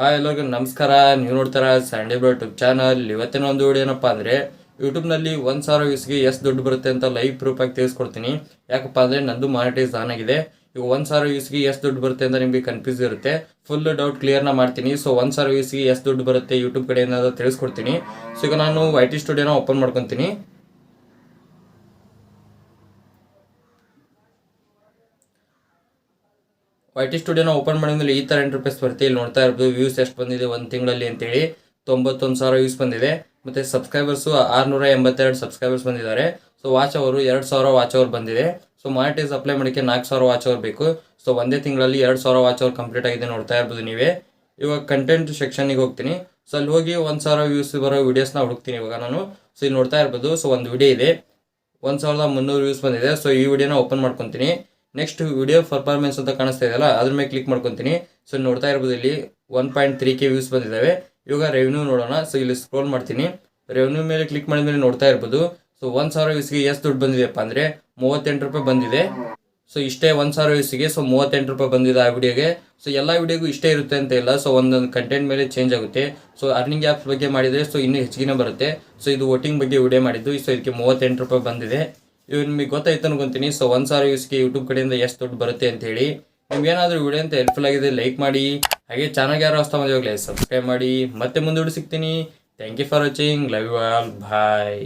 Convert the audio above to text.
Hi ಎಲ್ಲರಿಗೂ ನಮಸ್ಕಾರ. ನೀವು ನೋಡ್ತಾರ ಸ್ಯಾಂಡಿ ಬ್ರೋ ಯೂಟ್ಯೂಬ್ ಚಾನಲ್ ಇವತ್ತಿನ ಒಂದು ಏನಪ್ಪ ಅಂದರೆ ಯೂಟ್ಯೂಬ್ನಲ್ಲಿ ಒಂದು ಸಾವಿರ ವ್ಯೂಸ್ಗೆ ಎಷ್ಟು ದುಡ್ಡು ಬರುತ್ತೆ ಅಂತ ಲೈವ್ ಪ್ರೂಫ್ ಆಗಿ ತಿಳಿಸ್ಕೊಡ್ತೀನಿ. ಯಾಕಪ್ಪ ಅಂದರೆ, ನಂದು ಮಾನಿಟೈಸ್ ಆನ್ ಆಗಿದೆ. ಈಗ ಒಂದು ಸಾವಿರ ವ್ಯೂಸ್ಗೆ ಎಷ್ಟು ದುಡ್ಡು ಬರುತ್ತೆ ಅಂತ ನಿಮಗೆ ಕನ್ಫ್ಯೂಸ್ ಇರುತ್ತೆ. ಫುಲ್ ಡೌಟ್ ಕ್ಲಿಯರ್ನ ಮಾಡ್ತೀನಿ. ಸೊ ಒಂದು ಸಾವಿರ ವ್ಯೂಸ್ಗೆ ಎಷ್ಟು ದುಡ್ಡು ಬರುತ್ತೆ ಯೂಟ್ಯೂಬ್ ಕಡೆಯಿಂದ ಅಂತ ತಿಳಿಸ್ಕೊಡ್ತೀನಿ. ಸೊ ಈಗ ನಾನು ಐ ಟಿ ಸ್ಟುಡಿಯೋನ ಓಪನ್ ಮಾಡ್ಕೊತೀನಿ. ವೈ ಟಿ ಸ್ಟುಡಿಯೋನ ಓಪನ್ ಮಾಡಿದ್ಮೇಲೆ ಈ ಥರ ಇಂಟರ್ಫೇಸ್ ಬರುತ್ತೆ ಇಲ್ಲಿ ನೋಡ್ತಾ ಇರ್ಬೋದು. ವ್ಯೂಸ್ ಎಷ್ಟು ಬಂದಿದೆ ಒಂದು ತಿಂಗಳಲ್ಲಿ ಅಂತೇಳಿ ತೊಂಬತ್ತೊಂದು ಸಾವಿರ ವ್ಯೂಸ್ ಬಂದಿದೆ. ಮತ್ತು ಸಬ್ಸ್ಕ್ರೈಬರ್ಸು ಆರುನೂರ ಎಂಬತ್ತೆರಡು ಸಬ್ಸ್ಕ್ರೈಬರ್ಸ್ ಬಂದಿದ್ದಾರೆ. ಸೊ ವಾಚ್ ಅವರು ಎರಡು ಸಾವಿರ ವಾಚ್ ಅವರ್ ಬಂದಿದೆ. ಸೊ ಮಾರ್ಟೈಸ್ ಅಪ್ಲೈ ಮಾಡೋಕ್ಕೆ ನಾಲ್ಕು ಸಾವಿರ ವಾಚ್ ಅವರ್ ಬೇಕು. ಸೊ ಒಂದೇ ತಿಂಗಳಲ್ಲಿ ಎರಡು ಸಾವಿರ ವಾಚ್ ಅವರ್ ಕಂಪ್ಲೀಟ್ ಆಗಿದೆ ನೋಡ್ತಾ ಇರ್ಬೋದು ನೀವೇ. ಇವಾಗ ಕಂಟೆಂಟ್ ಸೆಕ್ಷನ್ಗೆ ಹೋಗ್ತೀನಿ. ಸೊ ಅಲ್ಲಿ ಹೋಗಿ ಒಂದು ಸಾವಿರ ವ್ಯೂಸ್ ಬರೋ ವೀಡಿಯೋಸ್ನ ಹುಡುಕ್ತೀನಿ ಇವಾಗ ನಾನು. ಸೊ ಇಲ್ಲಿ ನೋಡ್ತಾ ಇರ್ಬೋದು. ಸೊ ಒಂದು ವಿಡಿಯೋ ಇದೆ. ಒಂದು ಸಾವಿರದ ಮುನ್ನೂರು ವ್ಯೂಸ್ ಬಂದಿದೆ. ಸೊ ಈ ವಿಡಿಯೋನ ಓಪನ್ ಮಾಡ್ಕೊತೀನಿ. ನೆಕ್ಸ್ಟ್ ವಿಡಿಯೋ ಪರ್ಫಾರ್ಮೆನ್ಸ್ ಅಂತ ಕಾಣಿಸ್ತಾ ಇದೆಯಲ್ಲ, ಅದ್ರ ಮೇಲೆ ಕ್ಲಿಕ್ ಮಾಡ್ಕೊತೀನಿ. ಸೊ ನೋಡ್ತಾ ಇರ್ಬೋದು ಇಲ್ಲಿ one point three K views ಬಂದಿದ್ದಾವೆ. ಇವಾಗ ರೆವೆನ್ಯೂ ನೋಡೋಣ. ಸೊ ಇಲ್ಲಿ ಸ್ಕ್ರೋಲ್ ಮಾಡ್ತೀನಿ. ರೆವೆನ್ಯೂ ಮೇಲೆ ಕ್ಲಿಕ್ ಮಾಡಿದ್ಮೇಲೆ ನೋಡ್ತಾ ಇರ್ಬೋದು. ಸೊ ಒಂದು ಸಾವಿರ ವ್ಯೂಸ್ಗೆ ಎಷ್ಟು ದುಡ್ಡು ಬಂದಿದೆಯಪ್ಪ ಅಂದರೆ ಮೂವತ್ತೆಂಟು ರೂಪಾಯಿ ಬಂದಿದೆ. ಸೊ ಇಷ್ಟೇ ಒಂದು ಸಾವಿರ ವ್ಯೂಸಿಗೆ ಸೊ ಮೂವತ್ತೆಂಟು ರೂಪಾಯಿ ಬಂದಿದೆ ಆ ವಿಡಿಯೋಗೆ ಸೊ ಎಲ್ಲ ವಿಡಿಯೋಗೂ ಇಷ್ಟೇ ಇರುತ್ತೆ ಅಂತ ಇಲ್ಲ. ಸೊ ಒಂದೊಂದು ಕಂಟೆಂಟ್ ಮೇಲೆ ಚೇಂಜ್ ಆಗುತ್ತೆ. ಸೊ ಅರ್ನಿಂಗ್ ಆ್ಯಪ್ಸ್ ಬಗ್ಗೆ ಮಾಡಿದರೆ ಸೊ ಇನ್ನೂ ಹೆಚ್ಚಿಗೆ ಬರುತ್ತೆ. ಸೊ ಇದು ವೋಟಿಂಗ್ ಬಗ್ಗೆ ವಿಡಿಯೋ ಮಾಡಿದ್ದು. ಸೊ ಇದಕ್ಕೆ ಮೂವತ್ತೆಂಟು ರೂಪಾಯಿ ಬಂದಿದೆ. ಇವ್ ನಿಮಗೆ ಗೊತ್ತಾಯ್ತು ಅನ್ಕೊಂತೀನಿ. ಸೊ ಒಂದು ಸಾವಿರ ವ್ಯೂಸ್ಗೆ ಯೂಟ್ಯೂಬ್ ಕಡೆಯಿಂದ ಎಷ್ಟು ದುಡ್ಡು ಬರುತ್ತೆ ಅಂತ ಹೇಳಿ. ನಿಮ್ಗೆ ಏನಾದರೂ ವಿಡಿಯೋ ಅಂತ ಹೆಲ್ಪ್ಫುಲ್ ಆಗಿದೆ ಲೈಕ್ ಮಾಡಿ. ಹಾಗೆ ಚಾನಲ್ಗೆ ಯಾರು ಹೊಸ ಮದುವೆ ಸಬ್ಸ್ಕ್ರೈಬ್ ಮಾಡಿ. ಮತ್ತೆ ಮುಂದೂಡಿ ಸಿಗ್ತೀನಿ. Thank you for watching love you all bye